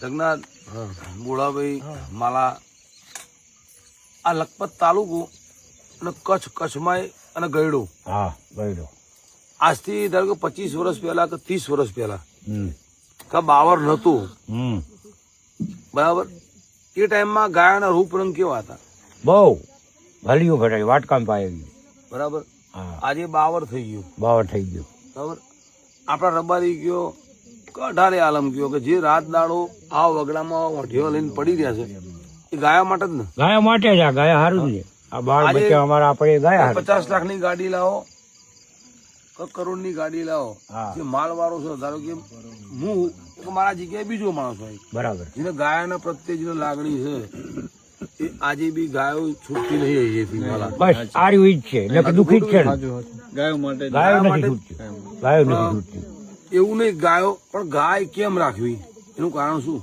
જગન્નાથ બોળાભાઈ માલા આ લખપત તાલુકો અને કચ્છ કચ્છમાં અને ગયડો. હા ગયડો. આજથી ધારો કે પચીસ વર્ષ પહેલા કે ત્રીસ વર્ષ પહેલા. કે બાવર નહોતું હમ. બરાબર? એ ટાઈમમાં ગાયના રૂપ રંગ કેવા હતા? બહુ. ભલ્યું ભરાય વાટકામ પાય બરાબર? હા. આજે બાવર થઈ ગયું. બાવર થઈ ગયું. બરાબર? આપણા રબારી ગયો અઢારે આલમ કયો કે જે રાત દાડો આ વગડામાં વઢીઓ લઈને પડી રહ્યા છે. એ ગાયા માટે જ ને? ગાયા માટે જ આ ગાયા હારું છે. આ બાળ બચ્ચા અમારા આપણે ગાયા પચાસ લાખની ગાડી લાવો કરોડની ગાડી લાવો. જે માલ વાળો છે ધારો કે હું મારા જગ્યાએ બીજો માણસ હોય. બરાબર. જેને ગાયાના પ્રત્યે જેને લાગણી છે એ આજે બી ગાયો છૂટતી નહીં અહીંયાથી માલા બસ આ રહ્યું જ છે. દુઃખી જ છે ગાયો માટે ગાયો નથી છૂટતી. ગાયો નથી છૂટતી. એવું નહીં ગાયો પણ ગાય કેમ રાખવી? એનું કારણ શું?